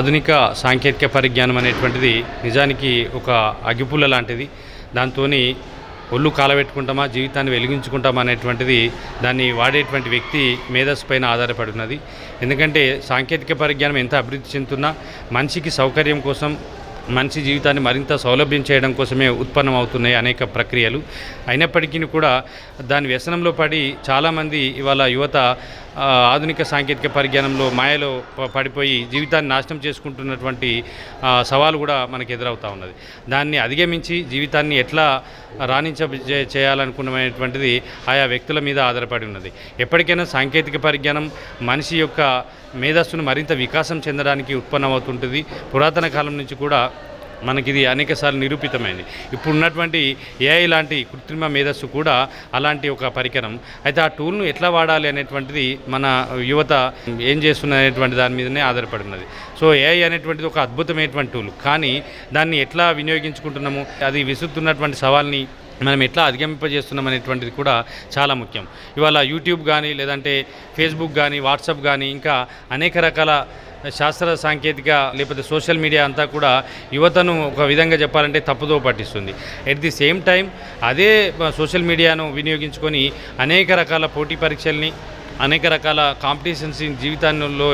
ఆధునిక సాంకేతిక పరిజ్ఞానం అనేటువంటిది నిజానికి ఒక అగిపుల్ల లాంటిది. దాంతో ఒళ్ళు కాలబెట్టుకుంటామా జీవితాన్ని వెలిగించుకుంటామా అనేటువంటిది దాన్ని వాడేటువంటి వ్యక్తి మేధస్సు పైన ఆధారపడి ఉన్నది. ఎందుకంటే సాంకేతిక పరిజ్ఞానం ఎంత అభివృద్ధి చెందుతున్నా మనిషికి సౌకర్యం కోసం మనిషి జీవితాన్ని మరింత సౌలభ్యం చేయడం కోసమే ఉత్పన్నం అవుతున్నాయి అనేక ప్రక్రియలు. అయినప్పటికీ కూడా దాని వ్యసనంలో పడి చాలామంది ఇవాళ యువత ఆధునిక సాంకేతిక పరిజ్ఞానంలో మాయలో పడిపోయి జీవితాన్ని నాశనం చేసుకుంటున్నటువంటి సవాలు కూడా మనకు ఎదురవుతూ ఉన్నది. దాన్ని అధిగమించి జీవితాన్ని ఎట్లా రాణించ చేయాలనుకున్నటువంటిది ఆయా వ్యక్తుల మీద ఆధారపడి ఉన్నది. ఎప్పటికైనా సాంకేతిక పరిజ్ఞానం మనిషి యొక్క మేధస్సును మరింత వికాసం చెందడానికి ఉత్పన్నమవుతుంటుంది. పురాతన కాలం నుంచి కూడా మనకిది అనేకసార్లు నిరూపితమైంది. ఇప్పుడు ఉన్నటువంటి ఏఐ లాంటి కృత్రిమ మేధస్సు కూడా అలాంటి ఒక పరికరం. అయితే ఆ టూల్ను ఎట్లా వాడాలి అనేటువంటిది మన యువత ఏం చేస్తున్న అనేటువంటి దాని మీదనే ఆధారపడి ఉన్నది సో ఏఐ అనేటువంటిది ఒక అద్భుతమైనటువంటి టూల్. కానీ దాన్ని ఎట్లా వినియోగించుకుంటున్నాము? అది విసురుతున్నటువంటి సవాల్ని మనం ఎట్లా అధిగమింపజేస్తున్నాం అనేటువంటిది కూడా చాలా ముఖ్యం. ఇవాళ యూట్యూబ్ కానీ లేదంటే ఫేస్బుక్ కానీ వాట్సాప్ కానీ ఇంకా అనేక రకాల శాస్త్ర సాంకేతిక లేకపోతే సోషల్ మీడియా అంతా కూడా యువతను ఒక విధంగా చెప్పాలంటే తప్పుదో పట్టిస్తుంది. ఎట్ ది సేమ్ టైం అదే సోషల్ మీడియాను వినియోగించుకొని అనేక రకాల పోటీ పరీక్షల్ని అనేక రకాల కాంపిటీషన్స్ జీవితాల్లో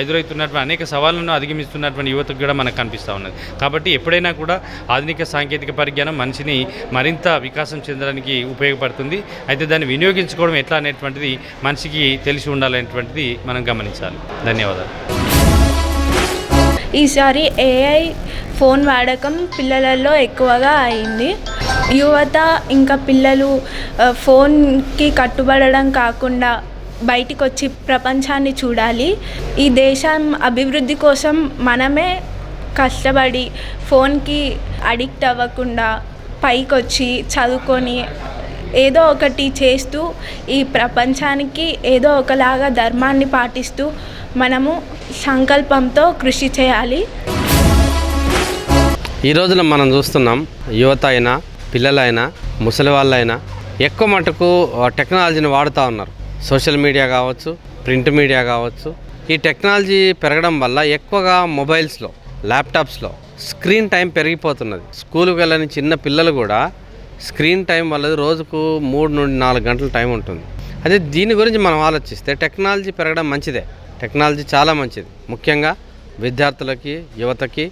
ఎదురవుతున్నటువంటి అనేక సవాళ్ళను అధిగమిస్తున్నటువంటి యువతకు కూడా మనకు కనిపిస్తూ ఉన్నది. కాబట్టి ఎప్పుడైనా కూడా ఆధునిక సాంకేతిక పరిజ్ఞానం మనిషిని మరింత వికాసం చెందడానికి ఉపయోగపడుతుంది. అయితే దాన్ని వినియోగించుకోవడం ఎట్లా అనేటువంటిది మనిషికి తెలిసి ఉండాలనేటువంటిది మనం గమనించాలి. ధన్యవాదాలు. ఈసారి ఏఐ ఫోన్ వాడకం పిల్లలలో ఎక్కువగా అయింది. యువత ఇంకా పిల్లలు ఫోన్కి కట్టుబడడం కాకుండా బయటికి వచ్చి ప్రపంచాన్ని చూడాలి. ఈ దేశం అభివృద్ధి కోసం మనమే కష్టపడి ఫోన్కి అడిక్ట్ అవ్వకుండా పైకి వచ్చి చదువుకొని ఏదో ఒకటి చేస్తూ ఈ ప్రపంచానికి ఏదో ఒకలాగా ధర్మాన్ని పాటిస్తూ మనము సంకల్పంతో కృషి చేయాలి. ఈ రోజున మనం చూస్తున్నాం యువత అయినా పిల్లలైనా ముసలి వాళ్ళైనా ఎక్కువ మటుకు టెక్నాలజీని వాడుతూ ఉన్నారు. సోషల్ మీడియా కావచ్చు ప్రింట్ మీడియా కావచ్చు. ఈ టెక్నాలజీ పెరగడం వల్ల ఎక్కువగా మొబైల్స్లో ల్యాప్టాప్స్లో స్క్రీన్ టైం పెరిగిపోతున్నది. స్కూల్కి వెళ్ళని చిన్న పిల్లలు కూడా స్క్రీన్ టైం వల్ల రోజుకు మూడు నుండి నాలుగు గంటల టైం ఉంటుంది. అదే దీని గురించి మనం ఆలోచిస్తే టెక్నాలజీ పెరగడం మంచిదే. టెక్నాలజీ చాలా మంచిది. ముఖ్యంగా విద్యార్థులకి యువతకి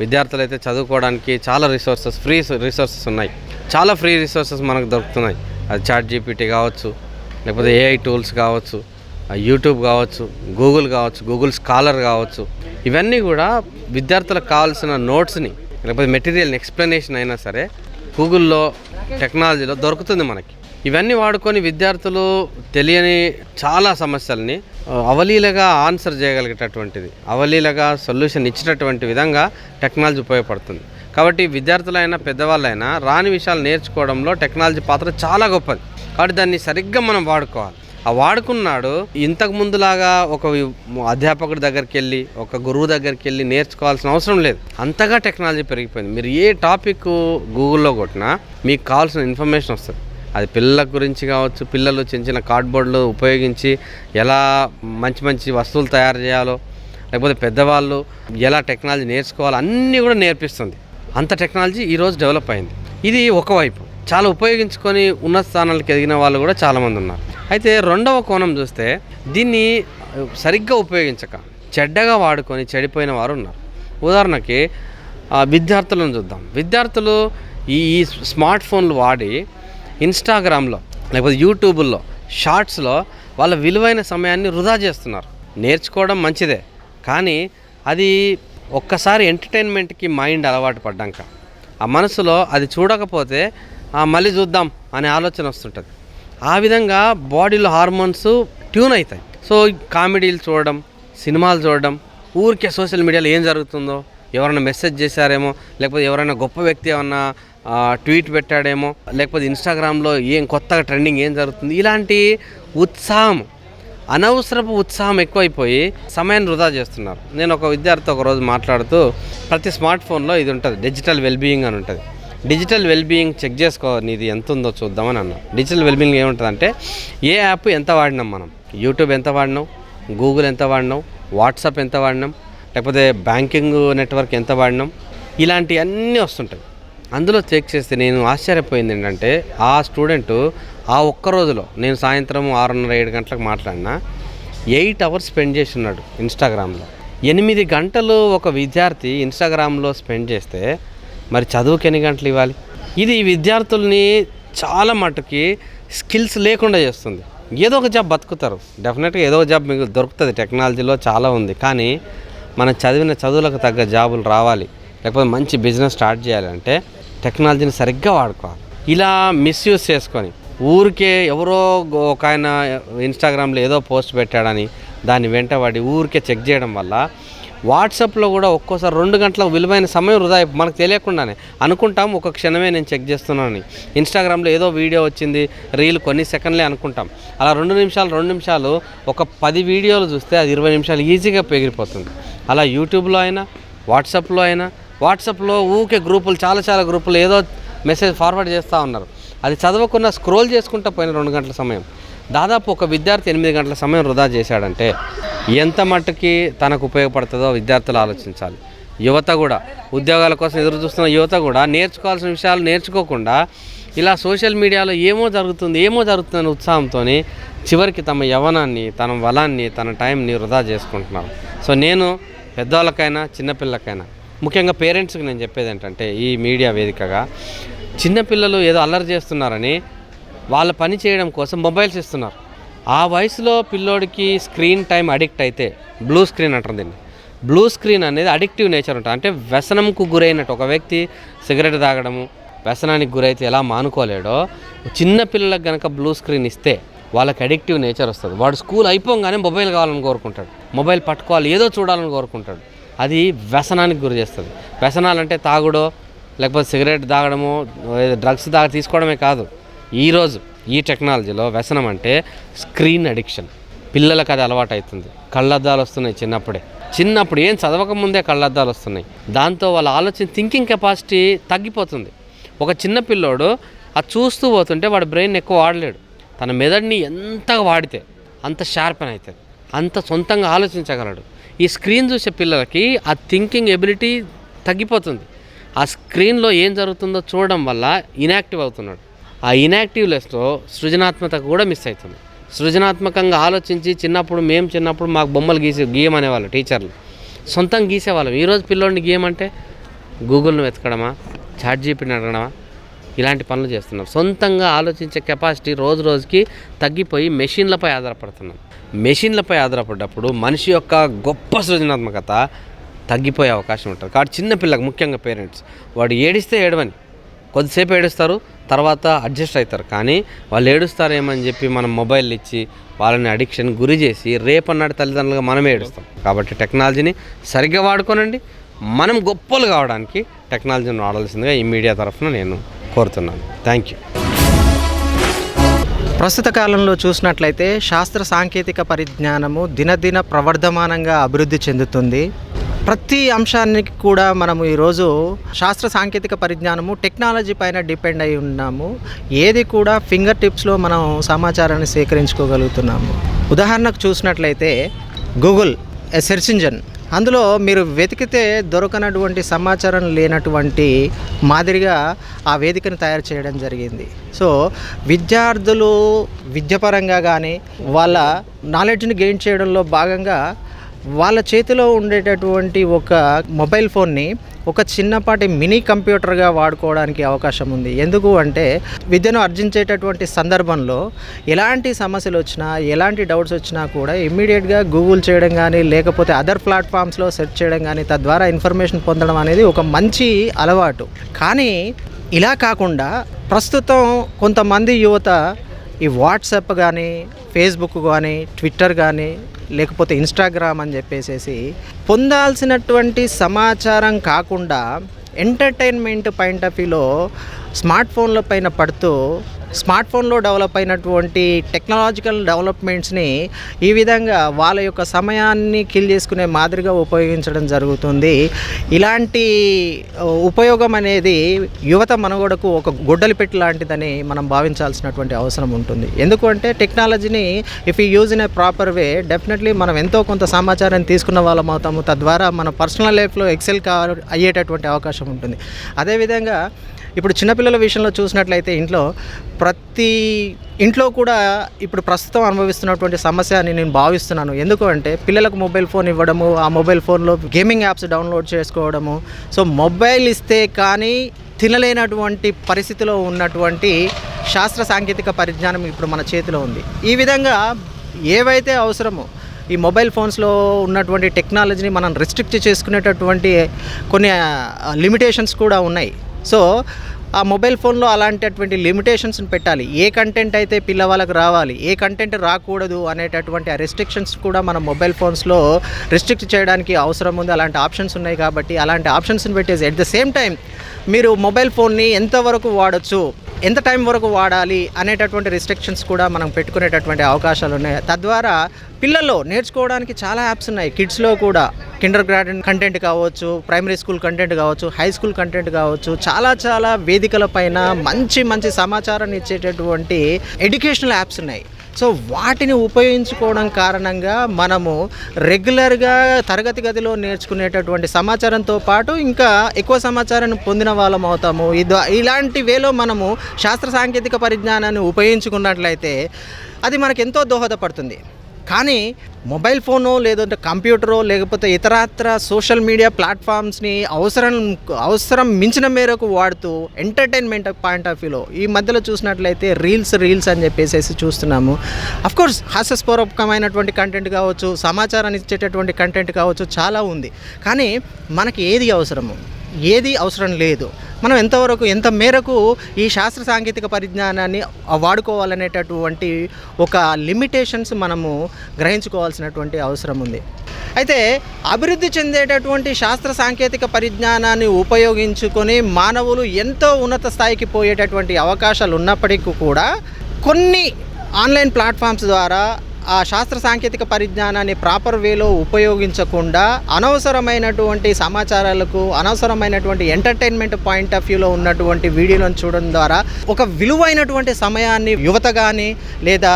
విద్యార్థులు అయితే చదువుకోవడానికి చాలా రిసోర్సెస్ ఫ్రీ రిసోర్సెస్ ఉన్నాయి. చాలా ఫ్రీ రిసోర్సెస్ మనకు దొరుకుతున్నాయి. అది చాట్ జీపీటీ కావచ్చు లేకపోతే ఏఐ టూల్స్ కావచ్చు యూట్యూబ్ కావచ్చు గూగుల్ కావచ్చు గూగుల్ స్కాలర్ కావచ్చు ఇవన్నీ కూడా విద్యార్థులకు కావాల్సిన నోట్స్ని లేకపోతే మెటీరియల్ని ఎక్స్ప్లెనేషన్ అయినా సరే గూగుల్లో టెక్నాలజీలో దొరుకుతుంది మనకి. ఇవన్నీ వాడుకొని విద్యార్థులు తెలియని చాలా సమస్యల్ని అవలీలగా ఆన్సర్ చేయగలిగేటటువంటిది అవలీలగా సొల్యూషన్ ఇచ్చేటటువంటి విధంగా టెక్నాలజీ ఉపయోగపడుతుంది. కాబట్టి విద్యార్థులైనా పెద్దవాళ్ళైనా రాని విషయాలు నేర్చుకోవడంలో టెక్నాలజీ పాత్ర చాలా గొప్పది. కాబట్టి దాన్ని సరిగ్గా మనం వాడుకోవాలి. ఆ వాడుకున్నాడు ఇంతకు ముందులాగా ఒక అధ్యాపకుడి దగ్గరికి వెళ్ళి ఒక గురువు దగ్గరికి వెళ్ళి నేర్చుకోవాల్సిన అవసరం లేదు. అంతగా టెక్నాలజీ పెరిగిపోయింది. మీరు ఏ టాపిక్ గూగుల్లో కొట్టినా మీకు కావాల్సిన ఇన్ఫర్మేషన్ వస్తుంది. అది పిల్లల గురించి కావచ్చు పిల్లలు చిన్న చిన్న కార్డ్బోర్డులు ఉపయోగించి ఎలా మంచి మంచి వస్తువులు తయారు చేయాలో లేకపోతే పెద్దవాళ్ళు ఎలా టెక్నాలజీ నేర్చుకోవాలో అన్నీ కూడా నేర్పిస్తుంది. అంత టెక్నాలజీ ఈరోజు డెవలప్ అయింది. ఇది ఒకవైపు చాలా ఉపయోగించుకొని ఉన్నత స్థానాలకు ఎదిగిన వాళ్ళు కూడా చాలామంది ఉన్నారు. అయితే రెండవ కోణం చూస్తే దీన్ని సరిగ్గా ఉపయోగించక చెడ్డగా వాడుకొని చెడిపోయిన వారు ఉన్నారు. ఉదాహరణకి విద్యార్థులను చూద్దాం. విద్యార్థులు ఈ ఈ స్మార్ట్ ఫోన్లు వాడి ఇన్స్టాగ్రామ్లో లేకపోతే యూట్యూబ్లో షార్ట్స్లో వాళ్ళ విలువైన సమయాన్ని వృధా చేస్తున్నారు. నేర్చుకోవడం మంచిదే కానీ అది ఒక్కసారి ఎంటర్టైన్మెంట్కి మైండ్ అలవాటు పడ్డాక ఆ మనసులో అది చూడకపోతే మళ్ళీ చూద్దాం అనే ఆలోచన వస్తుంటుంది. ఆ విధంగా బాడీలో హార్మోన్స్ ట్యూన్ అవుతాయి. సో కామెడీలు చూడడం సినిమాలు చూడడం ఊరికే సోషల్ మీడియాలో ఏం జరుగుతుందో ఎవరైనా మెసేజ్ చేశారేమో లేకపోతే ఎవరైనా గొప్ప వ్యక్తి ఏమన్నా ట్వీట్ పెట్టాడేమో లేకపోతే ఇన్స్టాగ్రామ్లో ఏం కొత్తగా ట్రెండింగ్ ఏం జరుగుతుంది ఇలాంటి ఉత్సాహం అనవసరపు ఉత్సాహం ఎక్కువైపోయి సమయాన్ని వృధా చేస్తున్నారు. నేను ఒక విద్యార్థి ఒకరోజు మాట్లాడుతూ ప్రతి స్మార్ట్ ఫోన్లో ఇది ఉంటుంది డిజిటల్ వెల్బీయింగ్ అని ఉంటుంది. డిజిటల్ వెల్బీయింగ్ చెక్ చేసుకో నీది ఎంత ఉందో చూద్దామని అన్నా. డిజిటల్ వెల్బీయింగ్ ఏముంటుందంటే ఏ యాప్ ఎంత వాడినాం మనం? యూట్యూబ్ ఎంత వాడినాం? గూగుల్ ఎంత వాడినాం? వాట్సాప్ ఎంత వాడినాం? లేకపోతే బ్యాంకింగ్ నెట్వర్క్ ఎంత వాడినాం? ఇలాంటివన్నీ వస్తుంటాయి. అందులో చెక్ చేస్తే నేను ఆశ్చర్యపోయింది ఏంటంటే ఆ స్టూడెంట్ ఆ ఒక్క రోజులో నేను సాయంత్రం ఆరున్నర ఏడు గంటలకు మాట్లాడినా ఎయిట్ అవర్స్ స్పెండ్ చేసి ఉన్నాడు ఇన్స్టాగ్రామ్లో. ఎనిమిది గంటలు ఒక విద్యార్థి ఇన్స్టాగ్రామ్లో స్పెండ్ చేస్తే మరి చదువుకి ఎన్ని గంటలు ఇవ్వాలి? ఇది విద్యార్థుల్ని చాలా మటుకి స్కిల్స్ లేకుండా చేస్తుంది. ఏదో ఒక జాబ్ బతుకుతారు. డెఫినెట్గా ఏదో ఒక జాబ్ మీకు దొరుకుతుంది. టెక్నాలజీలో చాలా ఉంది. కానీ మనం చదివిన చదువులకు తగ్గ జాబులు రావాలి. లేకపోతే మంచి బిజినెస్ స్టార్ట్ చేయాలంటే టెక్నాలజీని సరిగ్గా వాడుకోవాలి. ఇలా మిస్యూజ్ చేసుకొని ఊరికే ఎవరో ఒక ఆయన ఇన్స్టాగ్రామ్లో ఏదో పోస్ట్ పెట్టాడని దాన్ని వెంటబడి ఊరికే చెక్ చేయడం వల్ల వాట్సాప్లో కూడా ఒక్కోసారి రెండు గంటల విలువైన సమయం వృధా మనకు తెలియకుండానే అనుకుంటాం ఒక క్షణమే నేను చెక్ చేస్తున్నానని. ఇన్స్టాగ్రామ్లో ఏదో వీడియో వచ్చింది రీల్ కొన్ని సెకండ్లే అనుకుంటాం. అలా రెండు నిమిషాలు రెండు నిమిషాలు ఒక పది వీడియోలు చూస్తే అది ఇరవై నిమిషాలు ఈజీగా పెగిరిపోతుంది. అలా యూట్యూబ్లో అయినా వాట్సాప్లో అయినా వాట్సాప్లో ఊకే గ్రూపులు చాలా చాలా గ్రూపులు ఏదో మెసేజ్ ఫార్వర్డ్ చేస్తూ ఉన్నారు. అది చదవకుండా స్క్రోల్ చేసుకుంటా పోయిన రెండు గంటల సమయం. దాదాపు ఒక విద్యార్థి ఎనిమిది గంటల సమయం వృధా చేశాడంటే ఎంత మట్టుకి తనకు ఉపయోగపడుతుందో విద్యార్థులు ఆలోచించాలి. యువత కూడా ఉద్యోగాల కోసం ఎదురు చూస్తున్న యువత కూడా నేర్చుకోవాల్సిన విషయాలు నేర్చుకోకుండా ఇలా సోషల్ మీడియాలో ఏమో జరుగుతుంది ఏమో జరుగుతుందనే ఉత్సాహంతో చివరికి తమ యవనాన్ని తన బలాన్ని తన టైంని వృధా చేసుకుంటున్నారు. సో నేను పెద్దవాళ్ళకైనా చిన్నపిల్లకైనా ముఖ్యంగా పేరెంట్స్కి నేను చెప్పేది ఏంటంటే ఈ మీడియా వేదికగా చిన్నపిల్లలు ఏదో అల్లరి చేస్తున్నారని వాళ్ళ పని చేయడం కోసం మొబైల్స్ ఇస్తున్నారు. ఆ వయసులో పిల్లోడికి స్క్రీన్ టైం అడిక్ట్ అయితే బ్లూ స్క్రీన్ అంటారు దీన్ని. బ్లూ స్క్రీన్ అనేది అడిక్టివ్ నేచర్ ఉంటుంది అంటే వ్యసనంకు గురైనట్టు ఒక వ్యక్తి సిగరెట్ తాగడము వ్యసనానికి గురైతే ఎలా మానుకోలేడో చిన్న పిల్లలకు కనుక బ్లూ స్క్రీన్ ఇస్తే వాళ్ళకి అడిక్టివ్ నేచర్ వస్తుంది. వాడు స్కూల్ అయిపోగానే మొబైల్ కావాలని కోరుకుంటాడు. మొబైల్ పట్టుకోవాలి ఏదో చూడాలని కోరుకుంటాడు. అది వ్యసనానికి గురి చేస్తుంది. వ్యసనాలంటే తాగుడో లేకపోతే సిగరెట్ తాగడము డ్రగ్స్ తాగ తీసుకోవడమే కాదు. ఈరోజు ఈ టెక్నాలజీలో వ్యసనం అంటే స్క్రీన్ అడిక్షన్. పిల్లలకు అది అలవాటు అవుతుంది కళ్ళద్దాలు వస్తున్నాయి చిన్నప్పుడే. చిన్నప్పుడు ఏం చదవకముందే కళ్ళద్దాలు వస్తున్నాయి. దాంతో వాళ్ళ ఆలోచన థింకింగ్ కెపాసిటీ తగ్గిపోతుంది. ఒక చిన్న పిల్లోడు అది చూస్తూ పోతుంటే వాడు బ్రెయిన్ ఎక్కువ వాడలేడు. తన మెదడుని ఎంత వాడితే అంత షార్పెన్ అవుతుంది అంత సొంతంగా ఆలోచించగలడు. ఈ స్క్రీన్ చూసే పిల్లలకి ఆ థింకింగ్ ఎబిలిటీ తగ్గిపోతుంది. ఆ స్క్రీన్లో ఏం జరుగుతుందో చూడడం వల్ల ఇనాక్టివ్ అవుతున్నాడు. ఆ ఇనాక్టివ్నెస్తో సృజనాత్మక కూడా మిస్ అవుతుంది. సృజనాత్మకంగా ఆలోచించి చిన్నప్పుడు మేము చిన్నప్పుడు మాకు బొమ్మలు గీసి గీయమనేవాళ్ళు టీచర్లు సొంతంగా గీసేవాళ్ళం. ఈరోజు పిల్లోడిని గీయమంటే గూగుల్ను వెతకడమా చాట్ జీపీని అడగడమా ఇలాంటి పనులు చేస్తున్నాం. సొంతంగా ఆలోచించే కెపాసిటీ రోజు రోజుకి తగ్గిపోయి మెషిన్లపై ఆధారపడుతున్నాం. మెషిన్లపై ఆధారపడ్డప్పుడు మనిషి యొక్క గొప్ప సృజనాత్మకత తగ్గిపోయే అవకాశం ఉంటుంది. కాబట్టి చిన్నపిల్లకి ముఖ్యంగా పేరెంట్స్ వాడు ఏడిస్తే ఏడవని. కొద్దిసేపు ఏడుస్తారు తర్వాత అడ్జస్ట్ అవుతారు. కానీ వాళ్ళు ఏడుస్తారేమని చెప్పి మనం మొబైల్ ఇచ్చి వాళ్ళని అడిక్షన్ గురి చేసి రేపన్నాడు తల్లిదండ్రులుగా మనమే ఏడుస్తాం. కాబట్టి టెక్నాలజీని సరిగ్గా వాడుకోనండి. మనం గొప్పలు కావడానికి టెక్నాలజీని వాడాల్సిందిగా ఈ మీడియా తరఫున నేను కోరుతున్నాను. Thank you. ప్రస్తుత కాలంలో చూసినట్లయితే శాస్త్ర సాంకేతిక పరిజ్ఞానము దినదిన ప్రవర్ధమానంగా అభివృద్ధి చెందుతుంది. ప్రతి అంశానికి కూడా మనము ఈరోజు శాస్త్ర సాంకేతిక పరిజ్ఞానము టెక్నాలజీ పైన డిపెండ్ అయి ఉన్నాము. ఏది కూడా ఫింగర్ టిప్స్లో మనం సమాచారాన్ని సేకరించుకోగలుగుతున్నాము. ఉదాహరణకు చూసినట్లయితే గూగుల్ ఎ సెర్చ్ ఇంజన్. అందులో మీరు వెతికితే దొరకనటువంటి సమాచారం లేనటువంటి మాదిరిగా ఆ వేదికను తయారు చేయడం జరిగింది. సో విద్యార్థులు విద్యపరంగా కానీ వాళ్ళ నాలెడ్జ్ని గెయిన్ చేయడంలో భాగంగా వాళ్ళ చేతిలో ఉండేటటువంటి ఒక మొబైల్ ఫోన్ని ఒక చిన్నపాటి మినీ కంప్యూటర్గా వాడుకోవడానికి అవకాశం ఉంది. ఎందుకు అంటే విద్యను అర్జించేటటువంటి సందర్భంలో ఎలాంటి సమస్యలు వచ్చినా ఎలాంటి డౌట్స్ వచ్చినా కూడా ఇమ్మీడియట్గా గూగుల్ చేయడం కానీ లేకపోతే అదర్ ప్లాట్ఫామ్స్లో సెర్చ్ చేయడం కానీ తద్వారా ఇన్ఫర్మేషన్ పొందడం అనేది ఒక మంచి అలవాటు. కానీ ఇలా కాకుండా ప్రస్తుతం కొంతమంది యువత ఈ వాట్సాప్ కానీ ఫేస్బుక్ కానీ ట్విట్టర్ కానీ లేకపోతే ఇన్స్టాగ్రామ్ అని చెప్పేసేసి పొందాల్సినటువంటి సమాచారం కాకుండా ఎంటర్టైన్మెంట్ పాయింట్ ఆఫ్ వ్యూలో స్మార్ట్ ఫోన్ల పైన పడుతూ స్మార్ట్ ఫోన్లో డెవలప్ అయినటువంటి టెక్నాలజికల్ డెవలప్మెంట్స్ని ఈ విధంగా వాళ్ళ యొక్క సమయాన్ని కిల్ చేసుకునే మాదిరిగా ఉపయోగించడం జరుగుతుంది. ఇలాంటి ఉపయోగం అనేది యువత మనుగడకు ఒక గొడ్డలి పెట్టి లాంటిదని మనం భావించాల్సినటువంటి అవసరం ఉంటుంది. ఎందుకంటే టెక్నాలజీని if you use in a proper way definitely మనం ఎంతో కొంత సమాచారాన్ని తీసుకున్న వాళ్ళం అవుతాము. తద్వారా మన పర్సనల్ లైఫ్లో ఎక్సెల్ కా అయ్యేటటువంటి అవకాశం ఉంటుంది. అదేవిధంగా ఇప్పుడు చిన్నపిల్లల విషయంలో చూసినట్లయితే ఇంట్లో ప్రతి ఇంట్లో కూడా ఇప్పుడు ప్రస్తుతం అనుభవిస్తున్నటువంటి సమస్య అని నేను భావిస్తున్నాను. ఎందుకు అంటే పిల్లలకు మొబైల్ ఫోన్ ఇవ్వడము ఆ మొబైల్ ఫోన్లో గేమింగ్ యాప్స్ డౌన్లోడ్ చేసుకోవడము. సో మొబైల్ ఇస్తే కానీ తినలేనటువంటి పరిస్థితిలో ఉన్నటువంటి శాస్త్ర సాంకేతిక పరిజ్ఞానం ఇప్పుడు మన చేతిలో ఉంది. ఈ విధంగా ఏవైతే అవసరమో ఈ మొబైల్ ఫోన్స్లో ఉన్నటువంటి టెక్నాలజీని మనం రిస్ట్రిక్ట్ చేసుకునేటటువంటి కొన్ని లిమిటేషన్స్ కూడా ఉన్నాయి. సో ఆ మొబైల్ ఫోన్లో అలాంటటువంటి లిమిటేషన్స్ని పెట్టాలి. ఏ కంటెంట్ అయితే పిల్లవాళ్ళకి రావాలి ఏ కంటెంట్ రాకూడదు అనేటటువంటి ఆ రెస్ట్రిక్షన్స్ కూడా మన మొబైల్ ఫోన్స్లో రిస్ట్రిక్ట్ చేయడానికి అవసరం ఉంది. అలాంటి ఆప్షన్స్ ఉన్నాయి కాబట్టి అలాంటి ఆప్షన్స్ని పెట్టేసి ఎట్ ద సేమ్ టైం మీరు మొబైల్ ఫోన్ని ఎంతవరకు వాడచ్చు ఎంత టైం వరకు వాడాలి అనేటటువంటి రిస్ట్రిక్షన్స్ కూడా మనం పెట్టుకునేటటువంటి అవకాశాలు ఉన్నాయి. తద్వారా పిల్లల్లో నేర్చుకోవడానికి చాలా యాప్స్ ఉన్నాయి. కిడ్స్లో కూడా కిండర్ గార్డెన్ కంటెంట్ కావచ్చు ప్రైమరీ స్కూల్ కంటెంట్ కావచ్చు హై స్కూల్ కంటెంట్ కావచ్చు చాలా చాలా వేదికల పైన మంచి మంచి సమాచారాన్ని ఇచ్చేటటువంటి ఎడ్యుకేషనల్ యాప్స్ ఉన్నాయి. సో వాటిని ఉపయోగించుకోవడం కారణంగా మనము రెగ్యులర్గా తరగతి గదిలో నేర్చుకునేటటువంటి సమాచారంతో పాటు ఇంకా ఎక్కువ సమాచారాన్ని పొందిన వాళ్ళం అవుతాము. ఇది ఇలాంటి వేలో మనము శాస్త్ర సాంకేతిక పరిజ్ఞానాన్ని ఉపయోగించుకున్నట్లయితే అది మనకు ఎంతో దోహదపడుతుంది. కానీ మొబైల్ ఫోనో లేదంటే కంప్యూటరో లేకపోతే ఇతరత్ర సోషల్ మీడియా ప్లాట్ఫామ్స్ని అవసరం అవసరం మించిన మేరకు వాడుతూ ఎంటర్టైన్మెంట్ పాయింట్ ఆఫ్ వ్యూలో ఈ మధ్యలో చూసినట్లయితే రీల్స్ రీల్స్ అని చెప్పేసి చూస్తున్నాము. అఫ్కోర్స్ హాస్యస్పూర్వకమైనటువంటి కంటెంట్ కావచ్చు సమాచారాన్ని ఇచ్చేటటువంటి కంటెంట్ కావచ్చు చాలా ఉంది. కానీ మనకి ఏది అవసరము? ఏది అవసరం లేదు. మనం ఎంతవరకు ఎంత మేరకు ఈ శాస్త్ర సాంకేతిక పరిజ్ఞానాన్ని వాడుకోవాలనేటటువంటి ఒక లిమిటేషన్స్ మనము గ్రహించుకోవాల్సినటువంటి అవసరం ఉంది. అయితే అభివృద్ధి చెందేటటువంటి శాస్త్ర సాంకేతిక పరిజ్ఞానాన్ని ఉపయోగించుకొని మానవులు ఎంతో ఉన్నత స్థాయికి పోయేటటువంటి అవకాశాలు ఉన్నప్పటికీ కూడా కొన్ని ఆన్లైన్ ప్లాట్ఫామ్స్ ద్వారా ఆ శాస్త్ర సాంకేతిక పరిజ్ఞానాన్ని ప్రాపర్ వేలో ఉపయోగించకుండా అనవసరమైనటువంటి సమాచారాలకు అనవసరమైనటువంటి ఎంటర్టైన్మెంట్ పాయింట్ ఆఫ్ వ్యూలో ఉన్నటువంటి వీడియోలను చూడడం ద్వారా ఒక విలువైనటువంటి సమయాన్ని యువత కానీ లేదా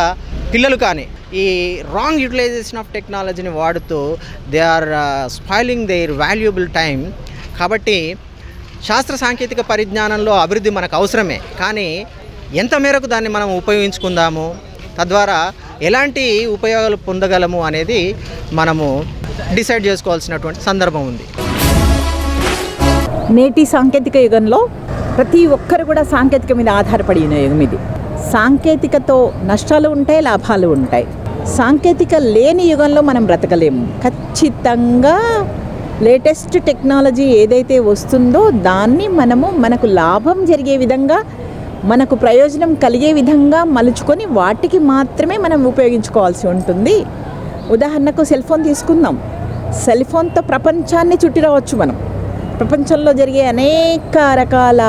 పిల్లలు కానీ ఈ రాంగ్ యూటిలైజేషన్ ఆఫ్ టెక్నాలజీని వాడుతూ they are spoiling their valuable time కాబట్టి శాస్త్ర సాంకేతిక పరిజ్ఞానంలో అభివృద్ధి మనకు అవసరమే. కానీ ఎంత మేరకు దాన్ని మనం ఉపయోగించుకుందాము? తద్వారా ఎలాంటి ఉపయోగాలు పొందగలము అనేది మనము డిసైడ్ చేసుకోవాల్సినటువంటి సందర్భం ఉంది. నేటి సాంకేతిక యుగంలో ప్రతి ఒక్కరు కూడా సాంకేతిక మీద ఆధారపడి యుగం ఇది. సాంకేతికతో నష్టాలు ఉంటాయి లాభాలు ఉంటాయి. సాంకేతిక లేని యుగంలో మనం బ్రతకలేము. ఖచ్చితంగా లేటెస్ట్ టెక్నాలజీ ఏదైతే వస్తుందో దాన్ని మనము మనకు లాభం జరిగే విధంగా మనకు ప్రయోజనం కలిగే విధంగా మలుచుకొని వాటికి మాత్రమే మనం ఉపయోగించుకోవాల్సి ఉంటుంది. ఉదాహరణకు సెల్ ఫోన్ తీసుకుందాం. సెల్ ఫోన్తో ప్రపంచాన్ని చుట్టి రావచ్చు మనం. ప్రపంచంలో జరిగే అనేక రకాల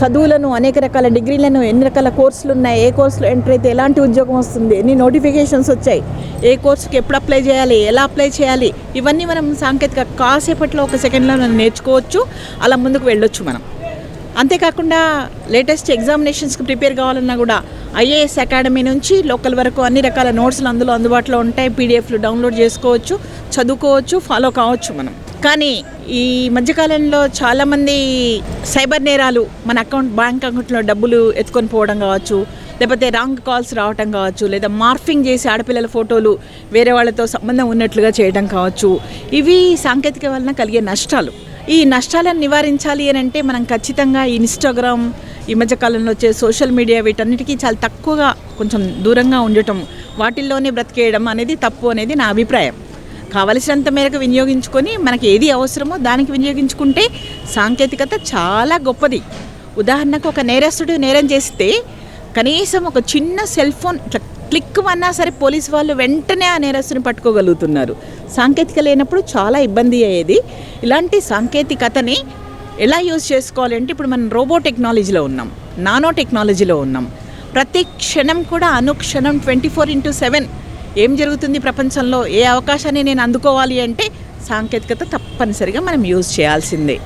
చదువులను అనేక రకాల డిగ్రీలను ఎన్ని రకాల కోర్సులు ఉన్నాయి ఏ కోర్సులో ఎంటర్ అయితే ఎలాంటి ఉద్యోగం వస్తుంది ఎన్ని నోటిఫికేషన్స్ వచ్చాయి ఏ కోర్సుకి ఎప్పుడు అప్లై చేయాలి ఎలా అప్లై చేయాలి ఇవన్నీ మనం సాంకేతిక కాసేపట్లో ఒక సెకండ్లో మనం నేర్చుకోవచ్చు. అలా ముందుకు వెళ్ళొచ్చు మనం. అంతేకాకుండా లేటెస్ట్ ఎగ్జామినేషన్స్కి ప్రిపేర్ కావాలన్నా కూడా ఐఏఎస్ అకాడమీ నుంచి లోకల్ వరకు అన్ని రకాల నోట్స్లు అందులో అందుబాటులో ఉంటాయి. పీడిఎఫ్లు డౌన్లోడ్ చేసుకోవచ్చు చదువుకోవచ్చు ఫాలో కావచ్చు మనం. కానీ ఈ మధ్యకాలంలో చాలామంది సైబర్ నేరాలు మన అకౌంట్ బ్యాంక్ అకౌంట్లో డబ్బులు ఎత్తుకొని పోవడం కావచ్చు లేకపోతే రాంగ్ కాల్స్ రావటం కావచ్చు లేదా మార్ఫింగ్ చేసి ఆడపిల్లల ఫోటోలు వేరే వాళ్ళతో సంబంధం ఉన్నట్లుగా చేయడం కావచ్చు. ఇవి సాంకేతిక వలన కలిగే నష్టాలు. ఈ నష్టాలను నివారించాలి అని అంటే మనం ఖచ్చితంగా ఈ ఇన్స్టాగ్రామ్ ఈ మధ్యకాలంలో వచ్చే సోషల్ మీడియా వీటన్నిటికీ చాలా తక్కువగా కొంచెం దూరంగా ఉండటం వాటిల్లోనే బ్రతికేయడం అనేది తప్పు అనేది నా అభిప్రాయం. కావలసినంత మేరకు వినియోగించుకొని మనకి ఏది అవసరమో దానికి వినియోగించుకుంటే సాంకేతికత చాలా గొప్పది. ఉదాహరణకు ఒక నేరస్తుడు నేరం చేస్తే కనీసం ఒక చిన్న సెల్ ఫోన్ ఇట్లా క్లిక్ అన్నా సరే పోలీస్ వాళ్ళు వెంటనే ఆ నేరస్తుని పట్టుకోగలుగుతున్నారు. సాంకేతిక లేనప్పుడు చాలా ఇబ్బంది అయ్యేది. ఇలాంటి సాంకేతికతని ఎలా యూజ్ చేసుకోవాలి అంటే ఇప్పుడు మనం రోబో టెక్నాలజీలో ఉన్నాం. నానో టెక్నాలజీలో ఉన్నాం. ప్రతి క్షణం కూడా అనుక్షణం ట్వంటీ ఫోర్ ఇంటూ సెవెన్ ఏం జరుగుతుంది ప్రపంచంలో? ఏ అవకాశాన్ని నేను అందుకోవాలి అంటే సాంకేతికత తప్పనిసరిగా మనం యూజ్ చేయాల్సిందే.